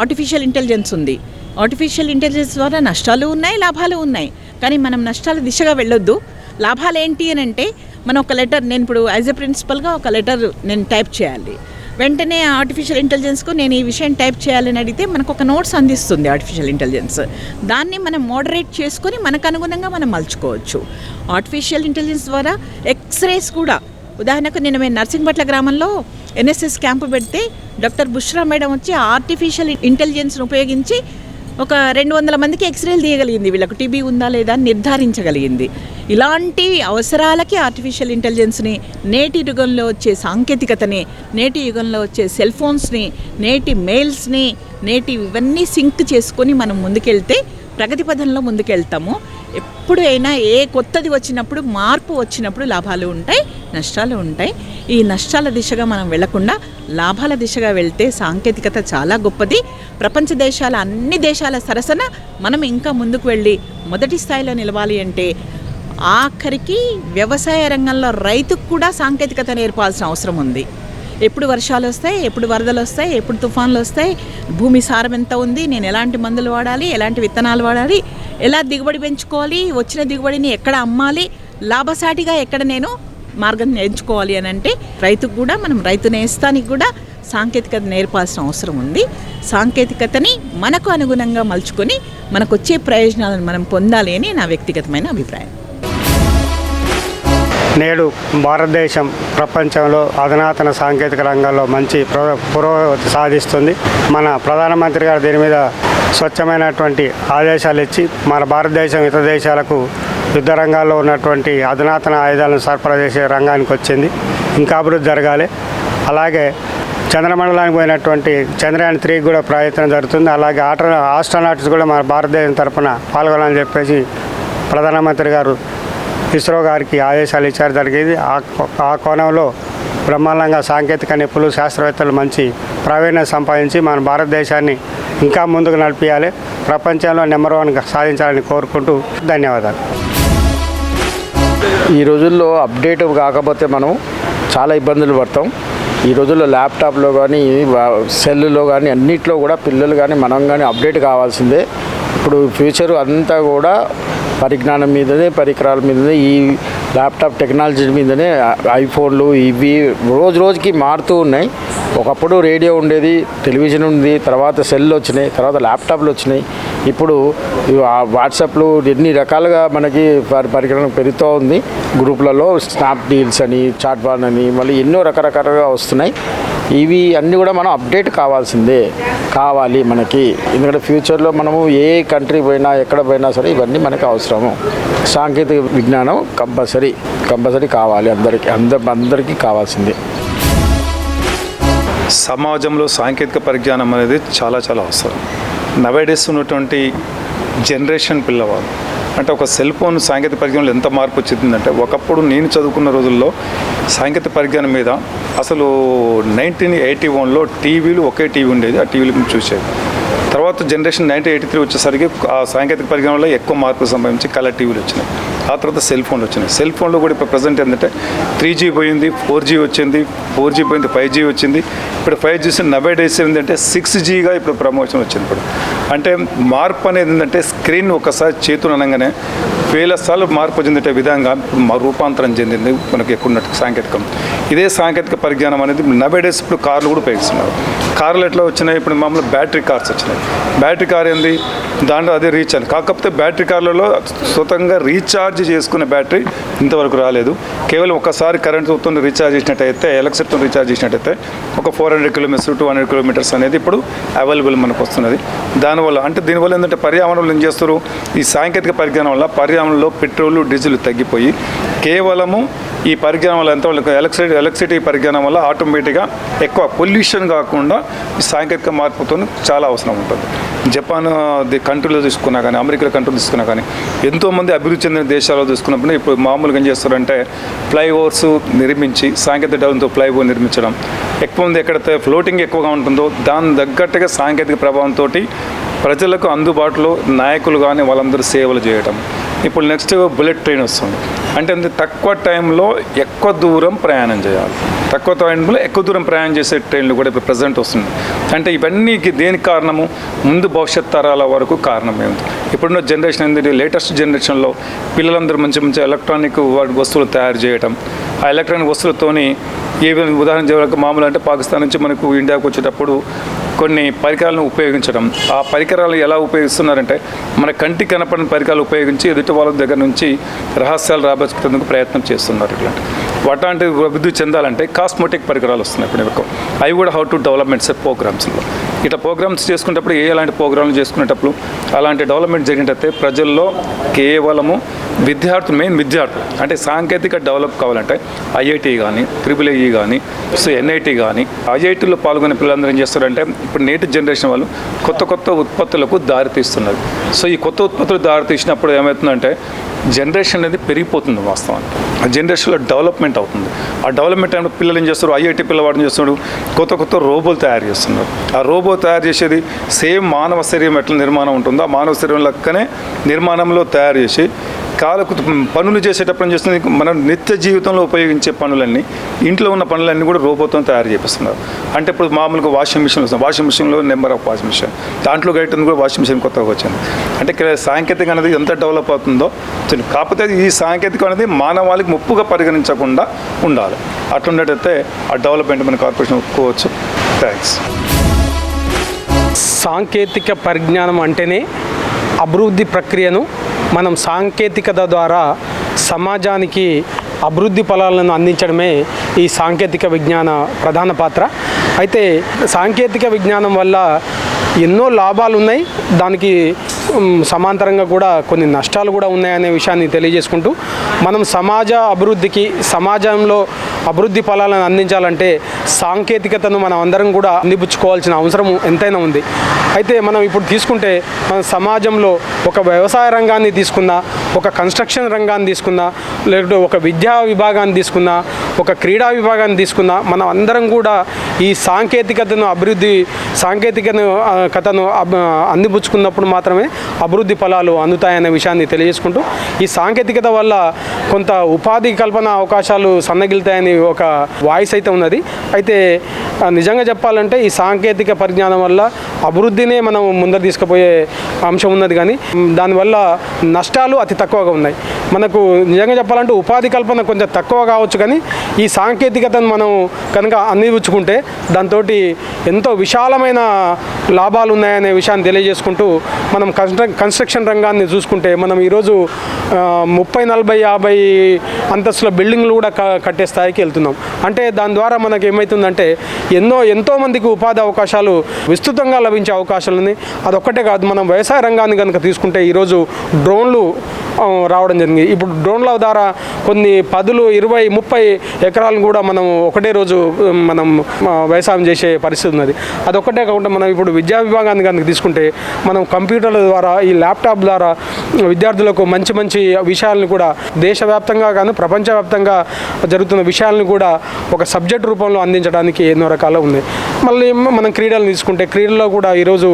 ఆర్టిఫిషియల్ ఇంటెలిజెన్స్ ఉంది. ఆర్టిఫిషియల్ ఇంటెలిజెన్స్ ద్వారా నష్టాలు ఉన్నాయి లాభాలు ఉన్నాయి. కానీ మనం నష్టాల దిశగా వెళ్ళొద్దు. లాభాలు ఏంటి అని అంటే మనం ఒక లెటర్ నేను ఇప్పుడు యాజ్ ఎ ప్రిన్సిపల్గా ఒక లెటర్ నేను టైప్ చేయాలి. వెంటనే ఆర్టిఫిషియల్ ఇంటెలిజెన్స్కు నేను ఈ విషయం టైప్ చేయాలని అడిగితే మనకు ఒక నోట్స్ అందిస్తుంది ఆర్టిఫిషియల్ ఇంటెలిజెన్స్. దాన్ని మనం మోడరేట్ చేసుకొని మనకు అనుగుణంగా మనం మలుచుకోవచ్చు. ఆర్టిఫిషియల్ ఇంటెలిజెన్స్ ద్వారా ఎక్స్రేస్ కూడా ఉదాహరణకు నేను మేము నర్సింగ్పట్ల గ్రామంలో ఎన్ఎస్ఎస్ క్యాంపు పెడితే డాక్టర్ బుష్రా మేడం వచ్చి ఆర్టిఫిషియల్ ఇంటెలిజెన్స్ను ఉపయోగించి ఒక రెండు వందల మందికి ఎక్స్రేలు తీయగలిగింది. వీళ్ళకు టీబీ ఉందా లేదా అని నిర్ధారించగలిగింది. ఇలాంటి అవసరాలకి ఆర్టిఫిషియల్ ఇంటెలిజెన్స్ని నేటి యుగంలో వచ్చే సాంకేతికతని నేటి యుగంలో వచ్చే సెల్ ఫోన్స్ని నేటి మెయిల్స్ని నేటి ఇవన్నీ సింక్ చేసుకొని మనం ముందుకెళ్తే ప్రగతి పథంలో ముందుకెళ్తాము. ఎప్పుడు అయినా ఏ కొత్తది వచ్చినప్పుడు మార్పు వచ్చినప్పుడు లాభాలు ఉంటాయి నష్టాలు ఉంటాయి. ఈ నష్టాల దిశగా మనం వెళ్ళకుండా లాభాల దిశగా వెళ్తే సాంకేతికత చాలా గొప్పది. ప్రపంచ దేశాల అన్ని దేశాల సరసన మనం ఇంకా ముందుకు వెళ్ళి మొదటి స్థాయిలో నిలవాలి అంటే ఆఖరికి వ్యవసాయ రంగంలో రైతుకు కూడా సాంకేతికత నేర్పాల్సిన అవసరం ఉంది. ఎప్పుడు వర్షాలు వస్తాయి ఎప్పుడు వరదలు వస్తాయి ఎప్పుడు తుఫాన్లు వస్తాయి భూమి సారం ఎంత ఉంది నేను ఎలాంటి మందులు వాడాలి ఎలాంటి విత్తనాలు వాడాలి ఎలా దిగుబడి పెంచుకోవాలి వచ్చిన దిగుబడిని ఎక్కడ అమ్మాలి లాభసాటిగా ఎక్కడ నేను మార్గం నేర్చుకోవాలి అని అంటే రైతుకు కూడా మనం రైతు నేస్తానికి కూడా సాంకేతికత నేర్పాల్సిన అవసరం ఉంది. సాంకేతికతని మనకు అనుగుణంగా మలుచుకొని మనకు వచ్చే ప్రయోజనాలను మనం పొందాలి అని నా వ్యక్తిగతమైన అభిప్రాయం. నేడు భారతదేశం ప్రపంచంలో అధునాతన సాంకేతిక రంగంలో మంచి పురో- పురోగతి సాధిస్తుంది. మన ప్రధానమంత్రి గారు దీని మీద స్వచ్ఛమైనటువంటి ఆదేశాలు ఇచ్చి మన భారతదేశం ఇతర దేశాలకు యుద్ధ రంగాల్లో ఉన్నటువంటి అధునాతన ఆయుధాలను సరఫరా చేసే రంగానికి వచ్చింది. ఇంకా అభివృద్ధి జరగాలి. అలాగే చంద్రమండలానికి పోయినటువంటి చంద్రయాన్ త్రీకి కూడా ప్రయత్నం జరుగుతుంది. అలాగే ఆట ఆస్ట్రోనాట్స్ కూడా మన భారతదేశం తరఫున పాల్గొనాలని చెప్పేసి ప్రధానమంత్రి గారు ఇస్రో గారికి ఆదేశాలు ఇచ్చారు. జరిగేది ఆ ఆ కోణంలో బ్రహ్మాండంగా సాంకేతిక నిపుణులు శాస్త్రవేత్తలు మంచి ప్రావీణ్యం సంపాదించి మన భారతదేశాన్ని ఇంకా ముందుకు నడిపించాలి ప్రపంచంలో నెంబర్ వన్ సాధించాలని కోరుకుంటూ ధన్యవాదాలు. ఈ రోజుల్లో అప్డేట్ కాకపోతే మనం చాలా ఇబ్బందులు పడతాం. ఈ రోజుల్లో ల్యాప్టాప్లో కానీ సెల్లో కానీ అన్నిట్లో కూడా పిల్లలు కానీ మనం కానీ అప్డేట్ కావాల్సిందే. ఇప్పుడు ఫ్యూచర్ అంతా కూడా పరిజ్ఞానం మీదనే పరికరాల మీదనే ఈ ల్యాప్టాప్ టెక్నాలజీ మీదనే ఐఫోన్లు ఇవి రోజు రోజుకి మారుతూ ఉన్నాయి. ఒకప్పుడు రేడియో ఉండేది టెలివిజన్ ఉంది తర్వాత సెల్ వచ్చినాయి తర్వాత ల్యాప్టాప్లు వచ్చినాయి. ఇప్పుడు ఆ వాట్సాప్లు ఎన్ని రకాలుగా మనకి పరి- పరికరం పెరుగుతూ ఉంది. గ్రూప్లలో స్నాప్ డీల్స్ అని చాట్బాన్ అని మళ్ళీ ఎన్నో రకరకాలుగా వస్తున్నాయి. ఇవి అన్నీ కూడా మనం అప్డేట్ కావాల్సిందే. కావాలి మనకి. ఎందుకంటే ఫ్యూచర్లో మనము ఏ కంట్రీ పోయినా ఎక్కడ పోయినా సరే ఇవన్నీ మనకి అవసరము. సాంకేతిక విజ్ఞానం కంపల్సరీ కంపల్సరీ కావాలి అందరికీ. అందరి అందరికీ కావాల్సిందే. సమాజంలో సాంకేతిక పరిజ్ఞానం అనేది చాలా చాలా అవసరం. నవేడేస్ ఉన్నటువంటి జనరేషన్ పిల్లవాళ్ళు అంటే ఒక సెల్ ఫోన్ సాంకేతిక పరిజ్ఞానంలో ఎంత మార్పు వచ్చిందంటే ఒకప్పుడు నేను చదువుకున్న రోజుల్లో సాంకేతిక పరిజ్ఞానం మీద అసలు నైన్టీన్ ఎయిటీ వన్లో టీవీలు ఒకే టీవీ ఉండేది ఆ టీవీలు చూసేది. తర్వాత జనరేషన్ నైన్టీన్ ఎయిటీ త్రీ వచ్చేసరికి ఆ సాంకేతిక పరిజ్ఞానంలో ఎక్కువ మార్పులు సంభవించి కలర్ టీవీలు వచ్చినాయి. ఆ తర్వాత సెల్ ఫోన్లు వచ్చినాయి. సెల్ ఫోన్లో కూడా ఇప్పుడు ప్రజెంట్ ఏంటంటే త్రీ జీ పోయింది ఫోర్ జీ వచ్చింది ఫోర్ జీ పోయింది ఫైవ్ జీ వచ్చింది. ఇప్పుడు ఫైవ్ జీ నవే డేస్ ఏంటంటే సిక్స్ జీగా ఇప్పుడు ప్రమోషన్ వచ్చింది ఇప్పుడు. అంటే మార్పు అనేది ఏంటంటే స్క్రీన్ ఒకసారి చేతులు అనగానే వేల సార్లు మార్పు చెందిన విధంగా మా రూపాంతరం చెందింది మనకి ఎక్కువ ఉన్నట్టు సాంకేతికం. ఇదే సాంకేతిక పరిజ్ఞానం అనేది నవే డేస్ ఇప్పుడు కార్లు కూడా ఉపయోగిస్తున్నారు. కార్లు ఎట్లా వచ్చినాయి? ఇప్పుడు మామూలు బ్యాటరీ కార్స్ వచ్చినాయి. బ్యాటరీ కార్ ఏంది? దాంట్లో అదే రీఛార్జ్ కాకపోతే బ్యాటరీ కార్లలో స్వతంగా రీఛార్జ్ చేసుకునే బ్యాటరీ ఇంతవరకు రాలేదు. కేవలం ఒకసారి కరెంట్తో రీఛార్జ్ చేసినట్టయితే ఎలక్ట్రిక్తో రీఛార్జ్ చేసినట్టయితే ఒక four hundred kilometres two hundred kilometres అనేది ఇప్పుడు అవైలబుల్ మనకు వస్తున్నది. దానివల్ల అంటే దీనివల్ల ఏంటంటే పర్యావరణంలో ఏం చేస్తారు? ఈ సాంకేతిక పరిజ్ఞానం వల్ల పర్యావరణంలో పెట్రోల్ డీజిల్ తగ్గిపోయి కేవలము ఈ పరిజ్ఞానం వల్ల ఎంత ఎలక్ట్రిసిటీ ఎలక్ట్రిసిటీ పరిజ్ఞానం వల్ల ఆటోమేటిక్గా ఎక్కువ పొల్యూషన్ కాకుండా ఈ సాంకేతిక మార్పుతో చాలా అవసరం ఉంటుంది. జపాన్ ది కంట్రీలో తీసుకున్నా కానీ అమెరికా కంట్రీలో తీసుకున్నా కానీ ఎంతోమంది అభివృద్ధి చెందిన దేశాల్లో తీసుకున్నప్పుడు ఇప్పుడు మామూలుగా ఏం చేస్తారంటే ఫ్లైఓవర్స్ నిర్మించి సాంకేతిక డెవలప్తో ఫ్లైఓవర్ నిర్మించడం. ఎక్కువ మంది ఎక్కడైతే ఫ్లోటింగ్ ఎక్కువగా ఉంటుందో దాని తగ్గట్టుగా సాంకేతిక ప్రభావంతో ప్రజలకు అందుబాటులో నాయకులు కానీ వాళ్ళందరూ సేవలు చేయటం. ఇప్పుడు నెక్స్ట్ బుల్లెట్ ట్రైన్ వస్తుంది. అంటే అంత తక్కువ టైంలో ఎక్కువ దూరం ప్రయాణం చేయాలి. తక్కువ టైంలో ఎక్కువ దూరం ప్రయాణం చేసే ట్రైన్లు కూడా ఇప్పుడు ప్రజెంట్ వస్తుంది అంటే ఇవన్నీకి దేనికి కారణము? ముందు భవిష్యత్ తరాల వరకు కారణం ఏంటి? ఇప్పుడున్న జనరేషన్ ఏంటంటే లేటెస్ట్ జనరేషన్లో పిల్లలందరూ మంచి మంచి ఎలక్ట్రానిక్ వస్తువులు తయారు చేయటం ఆ ఎలక్ట్రానిక్ వస్తువులతోని ఏ విధంగా ఉదాహరణ చేయడానికి మామూలు అంటే పాకిస్తాన్ నుంచి మనకు ఇండియాకు వచ్చేటప్పుడు కొన్ని పరికరాలను ఉపయోగించడం. ఆ పరికరాలు ఎలా ఉపయోగిస్తున్నారంటే మన కంటికి కనపడిన పరికరాలు ఉపయోగించి ఎదుటి వాళ్ళ దగ్గర నుంచి రహస్యాలు రాబట్టేందుకు ప్రయత్నం చేస్తున్నారు ఇట్లాంటి. అట్లాంటి అభివృద్ధి చెందాలంటే కాస్మెటిక్ పరికరాలు వస్తున్నాయి ఇప్పుడు అవి కూడా హౌ టు డెవలప్మెంట్స్ ప్రోగ్రామ్స్లో ఇట్లా ప్రోగ్రామ్స్ చేసుకునేటప్పుడు ఏ ఎలాంటి ప్రోగ్రామ్లు చేసుకునేటప్పుడు అలాంటి డెవలప్మెంట్ జరిగినట్టయితే ప్రజల్లో కేవలము విద్యార్థులు మెయిన్ విద్యార్థులు అంటే సాంకేతిక డెవలప్ కావాలంటే ఐఐటి కానీ త్రిపుల్ ఐఈ కానీ సో ఎన్ఐటి కానీ ఐఐటీలో పాల్గొనే పిల్లలందరూ ఏం చేస్తారంటే ఇప్పుడు నేటి జనరేషన్ వాళ్ళు కొత్త కొత్త ఉత్పత్తులకు దారితీస్తున్నారు సో ఈ కొత్త ఉత్పత్తులు దారి తీసినప్పుడు ఏమవుతుందంటే జనరేషన్ అనేది పెరిగిపోతుంది వాస్తవానికి. ఆ జనరేషన్లో డెవలప్మెంట్ అవుతుంది. ఆ డెవలప్మెంట్ టైంలో పిల్లలు ఏం చేస్తారు ఐఐటి పిల్లవాడు చేస్తున్నాడు? కొత్త కొత్త రోబోలు తయారు చేస్తున్నారు. ఆ రోబో తయారు చేసేది సేమ్ మానవ శరీరం ఎట్లా నిర్మాణం ఉంటుందో ఆ మానవ శరీరం లెక్కనే నిర్మాణంలో తయారు చేసి కాలకు పనులు చేసేటప్పుడు చేస్తుంది? మనం నిత్య జీవితంలో ఉపయోగించే పనులన్నీ ఇంట్లో ఉన్న పనులన్నీ కూడా రోబోతో తయారు చేపిస్తున్నారు. అంటే ఇప్పుడు మామూలుగా వాషింగ్ మిషన్ వస్తుంది వాషింగ్ మిషన్లో నెంబర్ ఆఫ్ వాషింగ్ మిషన్. దాంట్లో గైట్ కూడా వాషింగ్ మిషన్ కొత్తగా వచ్చింది. అంటే సాంకేతిక అనేది ఎంత డెవలప్ అవుతుందో కాకపోతే ఈ సాంకేతికం అనేది మానవాళికి ముప్పుగా పరిగణించకుండా ఉండాలి. అట్లుండేటైతే ఆ డెవలప్మెంట్ మన కార్పొరేషన్ ఒప్పుకోవచ్చు. థ్యాంక్స్. సాంకేతిక పరిజ్ఞానం అంటేనే అభివృద్ధి ప్రక్రియను మనం సాంకేతికత ద్వారా సమాజానికి అభివృద్ధి ఫలాలను అందించడమే ఈ సాంకేతిక విజ్ఞాన ప్రధాన పాత్ర. అయితే సాంకేతిక విజ్ఞానం వల్ల ఎన్నో లాభాలు ఉన్నాయి దానికి సమాంతరంగా కూడా కొన్ని నష్టాలు కూడా ఉన్నాయనే విషయాన్ని తెలియజేసుకుంటూ మనం సమాజ అభివృద్ధికి సమాజంలో అభివృద్ధి ఫలాలను అందించాలంటే సాంకేతికతను మనం అందరం కూడా అందిపుచ్చుకోవాల్సిన అవసరం ఎంతైనా ఉంది. అయితే మనం ఇప్పుడు తీసుకుంటే మన సమాజంలో ఒక వ్యవసాయ రంగాన్ని తీసుకున్నా ఒక కన్స్ట్రక్షన్ రంగాన్ని తీసుకున్నా లేకపోతే ఒక విద్యా విభాగాన్ని తీసుకున్నా ఒక క్రీడా విభాగాన్ని తీసుకున్నా మనం అందరం కూడా ఈ సాంకేతికతను అభివృద్ధి సాంకేతికను కథను అందిపుచ్చుకున్నప్పుడు మాత్రమే అభివృద్ధి ఫలాలు అందుతాయనే విషయాన్ని తెలియజేసుకుంటూ ఈ సాంకేతికత వల్ల కొంత ఉపాధి కల్పన అవకాశాలు సన్నగిలుతాయని ఒక వాయిస్ అయితే ఉన్నది. అయితే నిజంగా చెప్పాలంటే ఈ సాంకేతిక పరిజ్ఞానం వల్ల అభివృద్ధినే మనం ముందర తీసుకుపోయే అంశం ఉన్నది కానీ దానివల్ల నష్టాలు అతి తక్కువగా ఉన్నాయి. మనకు నిజంగా చెప్పాలంటే ఉపాధి కల్పన కొంచెం తక్కువ కావచ్చు కానీ ఈ సాంకేతికతను మనం కనుక అందిపుచ్చుకుంటే దాంతో ఎంతో విశాలమైన లాభాలు ఉన్నాయనే విషయాన్ని తెలియజేసుకుంటూ మనం కన్స్ట్రక్షన్ రంగాన్ని చూసుకుంటే మనం ఈరోజు ముప్పై నలభై యాభై అంతస్తుల బిల్డింగ్లు కూడా కట్టే స్థాయికి వెళ్తున్నాం. అంటే దాని ద్వారా మనకి ఏమవుతుందంటే ఎన్నో ఎంతో మందికి ఉపాధి అవకాశాలు విస్తృతంగా లభించే అవకాశాలు ఉన్నాయి. అదొక్కటే కాదు మనం వ్యవసాయ రంగాన్ని కనుక తీసుకుంటే ఈరోజు డ్రోన్లు రావడం జరిగింది. ఇప్పుడు డ్రోన్ల ద్వారా కొన్ని పదులు ఇరవై ముప్పై ఎకరాలను కూడా మనం ఒకటే రోజు మనం వ్యవసాయం చేసే పరిస్థితి ఉన్నది. అదొక్కటే కాకుండా మనం ఇప్పుడు విద్యా విభాగాన్ని కనుక తీసుకుంటే మనం కంప్యూటర్ల ద్వారా ఈ ల్యాప్టాప్ ద్వారా విద్యార్థులకు మంచి మంచి విషయాలను కూడా దేశవ్యాప్తంగా కానీ ప్రపంచవ్యాప్తంగా జరుగుతున్న విషయాలను కూడా ఒక సబ్జెక్ట్ రూపంలో అందించడానికి ఎన్నో రకాలు ఉన్నాయి. మళ్ళీ మనం క్రీడలు తీసుకుంటే క్రీడల్లో కూడా ఈరోజు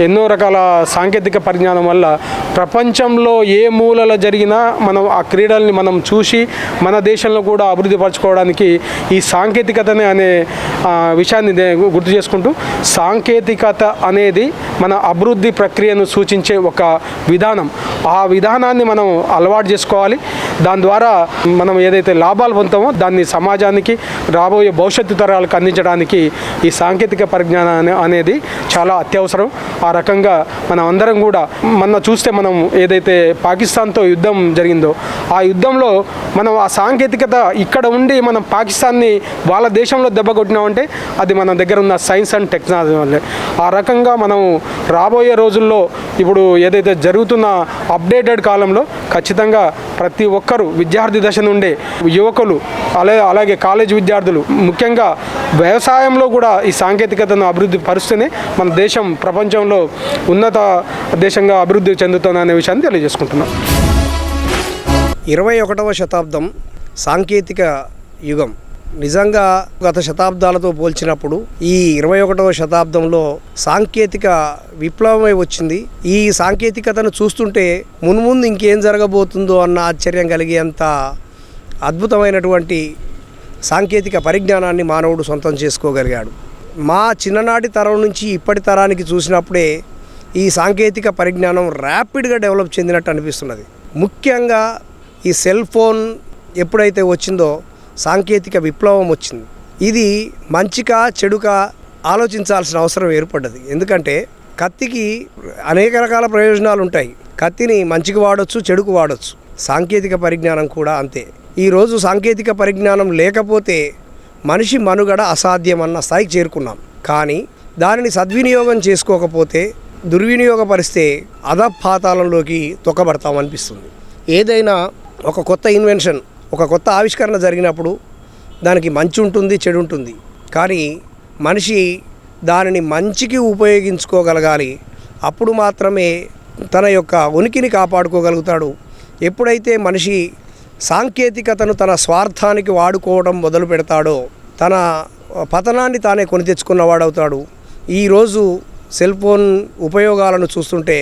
ఎన్నో రకాల సాంకేతిక పరిజ్ఞానం వల్ల ప్రపంచంలో ఏ మూలలో జరిగినా మనం ఆ క్రీడల్ని మనం చూసి మన దేశంలో కూడా అభివృద్ధి పరచుకోవడానికి ఈ సాంకేతికతనే అనే విషయాన్ని దే- గుర్తు చేసుకుంటూ సాంకేతికత అనేది మన అభివృద్ధి ప్రక్రియను సూచించే ఒక విధానం. ఆ విధానాన్ని మనం అలవాటు చేసుకోవాలి. దాని ద్వారా మనం ఏదైతే లాభాలు పొందుతామో దాన్ని సమాజానికి రాబోయే భవిష్యత్తు తరాలకు అందించడానికి ఈ సాంకేతిక సాంకేతిక పరిజ్ఞానం అనేది చాలా అత్యవసరం. ఆ రకంగా మనం అందరం కూడా మొన్న చూస్తే మనం ఏదైతే పాకిస్తాన్తో యుద్ధం జరిగిందో ఆ యుద్ధంలో మనం ఆ సాంకేతికత ఇక్కడ ఉండి మనం పాకిస్తాన్ని వాళ్ళ దేశంలో దెబ్బ కొట్టినామంటే అది మన దగ్గర ఉన్న సైన్స్ అండ్ టెక్నాలజీ వల్లే. ఆ రకంగా మనం రాబోయే రోజుల్లో ఇప్పుడు ఏదైతే జరుగుతున్న అప్డేటెడ్ కాలంలో ఖచ్చితంగా ప్రతి ఒక్కరూ విద్యార్థి దశ నుండే యువకులు అలాగే అలాగే కాలేజ్ విద్యార్థులు ముఖ్యంగా వ్యవసాయంలో కూడా ఈ సాంకేతికతను అభివృద్ధి పరుస్తేనే మన దేశం ప్రపంచంలో ఉన్నత దేశంగా అభివృద్ధి చెందుతుందనే విషయాన్ని తెలియజేసుకుంటున్నాం. ఇరవై ఒకటవ శతాబ్దం సాంకేతిక యుగం. నిజంగా గత శతాబ్దాలతో పోల్చినప్పుడు ఈ ఇరవై ఒకటవ శతాబ్దంలో సాంకేతిక విప్లవమై వచ్చింది. ఈ సాంకేతికతను చూస్తుంటే మున్ముందు ఇంకేం జరగబోతుందో అన్న ఆశ్చర్యం కలిగేంత అద్భుతమైనటువంటి సాంకేతిక పరిజ్ఞానాన్ని మానవుడు సొంతం చేసుకోగలిగాడు. మా చిన్ననాటి తరం నుంచి ఇప్పటి తరానికి చూసినప్పుడే ఈ సాంకేతిక పరిజ్ఞానం ర్యాపిడ్గా డెవలప్ చెందినట్టు అనిపిస్తున్నది. ముఖ్యంగా ఈ సెల్ ఫోన్ ఎప్పుడైతే వచ్చిందో సాంకేతిక విప్లవం వచ్చింది. ఇది మంచికా చెడుకా ఆలోచించాల్సిన అవసరం ఏర్పడ్డది. ఎందుకంటే కత్తికి అనేక రకాల ప్రయోజనాలు ఉంటాయి కత్తిని మంచికి వాడొచ్చు చెడుకు వాడొచ్చు. సాంకేతిక పరిజ్ఞానం కూడా అంతే. ఈరోజు సాంకేతిక పరిజ్ఞానం లేకపోతే మనిషి మనుగడ అసాధ్యమన్న స్థాయికి చేరుకున్నాం. కానీ దానిని సద్వినియోగం చేసుకోకపోతే దుర్వినియోగపరిస్తే అధపాతాలంలోకి తొక్కబడతామనిపిస్తుంది. ఏదైనా ఒక కొత్త ఇన్వెన్షన్ ఒక కొత్త ఆవిష్కరణ జరిగినప్పుడు దానికి మంచి ఉంటుంది చెడు ఉంటుంది. కానీ మనిషి దానిని మంచికి ఉపయోగించుకోగలగాలి. అప్పుడు మాత్రమే తన యొక్క ఉనికిని కాపాడుకోగలుగుతాడు. ఎప్పుడైతే మనిషి సాంకేతికతను తన స్వార్థానికి వాడుకోవడం మొదలు పెడతాడో తన పతనాన్ని తానే కొని తెచ్చుకున్నవాడవుతాడు ఈరోజు సెల్ ఫోన్ ఉపయోగాలను చూస్తుంటే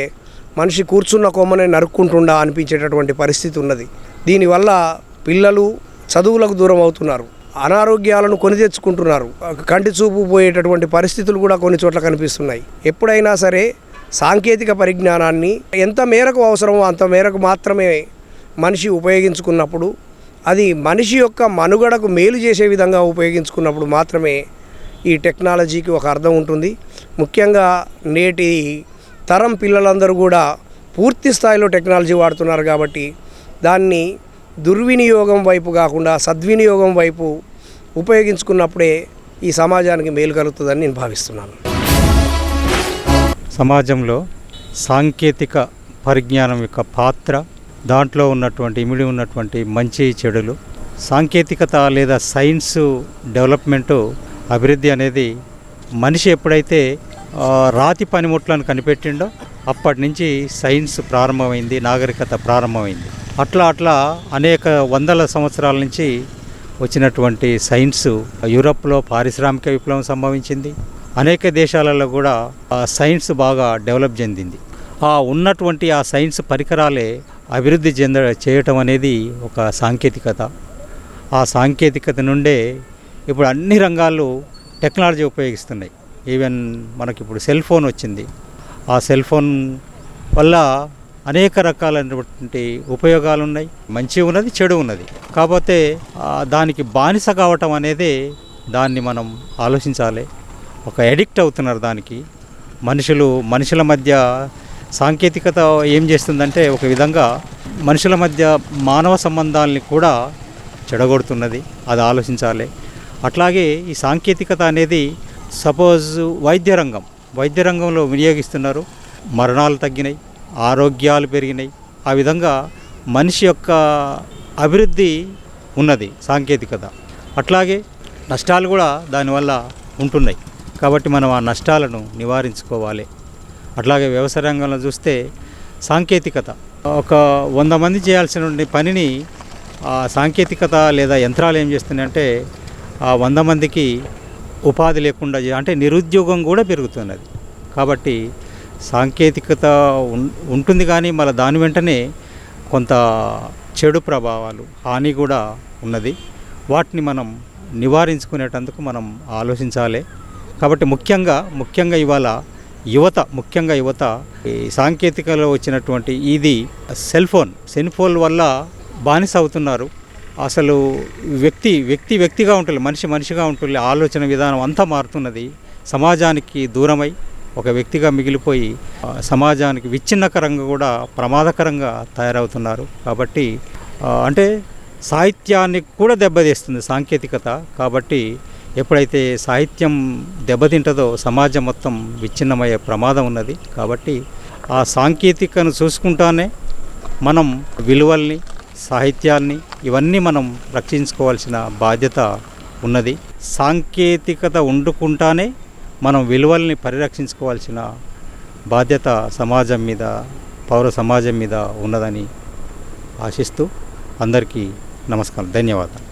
మనిషి కూర్చున్న కొమ్మనే నరుక్కుంటుండా అనిపించేటటువంటి పరిస్థితి ఉన్నది. దీనివల్ల పిల్లలు చదువులకు దూరం అవుతున్నారు. అనారోగ్యాలను కొని తెచ్చుకుంటున్నారు. కంటి చూపు పోయేటటువంటి పరిస్థితులు కూడా కొన్ని చోట్ల కనిపిస్తున్నాయి. ఎప్పుడైనా సరే సాంకేతిక పరిజ్ఞానాన్ని ఎంత మేరకు అవసరమో అంత మేరకు మాత్రమే మనిషి ఉపయోగించుకున్నప్పుడు అది మనిషి యొక్క మనుగడకు మేలు చేసే విధంగా ఉపయోగించుకున్నప్పుడు మాత్రమే ఈ టెక్నాలజీకి ఒక అర్థం ఉంటుంది. ముఖ్యంగా నేటి తరం పిల్లలందరూ కూడా పూర్తి స్థాయిలో టెక్నాలజీ వాడుతున్నారు కాబట్టి దాన్ని దుర్వినియోగం వైపు కాకుండా సద్వినియోగం వైపు ఉపయోగించుకున్నప్పుడే ఈ సమాజానికి మేలు కలుగుతుందని నేను భావిస్తున్నాను. సమాజంలో సాంకేతిక పరిజ్ఞానం యొక్క పాత్ర దాంట్లో ఉన్నటువంటి ఇమిడి ఉన్నటువంటి మంచి చెడులు సాంకేతికత లేదా సైన్స్ డెవలప్మెంటు అభివృద్ధి అనేది మనిషి ఎప్పుడైతే రాతి పనిముట్లను కనిపెట్టిండో అప్పటి నుంచి సైన్స్ ప్రారంభమైంది నాగరికత ప్రారంభమైంది. అట్లా అట్లా అనేక వందల సంవత్సరాల నుంచి వచ్చినటువంటి సైన్స్ యూరప్లో పారిశ్రామిక విప్లవం సంభవించింది. అనేక దేశాలలో కూడా ఆ సైన్స్ బాగా డెవలప్ చెందింది. ఆ ఉన్నటువంటి ఆ సైన్స్ పరికరాలే అభివృద్ధి చెంద చేయటం అనేది ఒక సాంకేతికత. ఆ సాంకేతికత నుండే ఇప్పుడు అన్ని రంగాలు టెక్నాలజీ ఉపయోగిస్తున్నాయి. ఈవెన్ మనకి ఇప్పుడు సెల్ ఫోన్ వచ్చింది. ఆ సెల్ ఫోన్ వల్ల అనేక రకాలైనటువంటి ఉపయోగాలు ఉన్నాయి మంచి ఉన్నది చెడు ఉన్నది. కాకపోతే దానికి బానిస కావటం అనేది దాన్ని మనం ఆలోచించాలి. ఒక ఎడిక్ట్ అవుతున్నారు దానికి. మనుషులు మనుషుల మధ్య సాంకేతికత ఏం చేస్తుందంటే ఒక విధంగా మనుషుల మధ్య మానవ సంబంధాలని కూడా చెడగొడుతున్నది. అది ఆలోచించాలి. అట్లాగే ఈ సాంకేతికత అనేది సపోజ్ వైద్య రంగం వైద్య రంగంలో వినియోగిస్తున్నారు. మరణాలు తగ్గినాయి. ఆరోగ్యాలు పెరిగినాయి. ఆ విధంగా మనిషి యొక్క అభివృద్ధి ఉన్నది సాంకేతికత. అట్లాగే నష్టాలు కూడా దానివల్ల ఉంటున్నాయి. కాబట్టి మనం ఆ నష్టాలను నివారించుకోవాలి. అట్లాగే వ్యవసాయ రంగంలో చూస్తే సాంకేతికత. ఒక వంద మంది చేయాల్సిన పనిని ఆ సాంకేతికత లేదా యంత్రాలు ఏం చేస్తున్నాయంటే ఆ వంద మందికి ఉపాధి లేకుండా అంటే నిరుద్యోగం కూడా పెరుగుతున్నది. కాబట్టి సాంకేతికత ఉంటుంది కానీ మళ్ళీ దాని వెంటనే కొంత చెడు ప్రభావాలు హాని కూడా ఉన్నది. వాటిని మనం నివారించుకునేటందుకు మనం ఆలోచించాలి. కాబట్టి ముఖ్యంగా ముఖ్యంగా ఇవాళ యువత ముఖ్యంగా యువత ఈ సాంకేతికలో వచ్చినటువంటి ఇది సెల్ ఫోన్. సెల్ ఫోన్ వల్ల బానిస అవుతున్నారు. అసలు వ్యక్తి వ్యక్తి వ్యక్తిగా ఉంటుంది మనిషి మనిషిగా ఉంటుంది ఆలోచన విధానం అంతా మారుతున్నది. సమాజానికి దూరమై ఒక వ్యక్తిగా మిగిలిపోయి సమాజానికి విచ్ఛిన్నకరంగా కూడా ప్రమాదకరంగా తయారవుతున్నారు. కాబట్టి అంటే సాహిత్యాన్ని కూడా దెబ్బతీస్తుంది సాంకేతికత. కాబట్టి ఎప్పుడైతే సాహిత్యం దెబ్బతింటదో సమాజం మొత్తం విచ్ఛిన్నమయ్యే ప్రమాదం ఉన్నది. కాబట్టి ఆ సాంకేతికను చూసుకుంటానే మనం విలువల్ని సాహిత్యాన్ని ఇవన్నీ మనం రక్షించుకోవాల్సిన బాధ్యత ఉన్నది. సాంకేతికత వండుకుంటానే మనం విలువల్ని పరిరక్షించుకోవాల్సిన బాధ్యత సమాజం మీద పౌర సమాజం మీద ఉన్నదని ఆశిస్తూ అందరికీ నమస్కారం. ధన్యవాదాలు.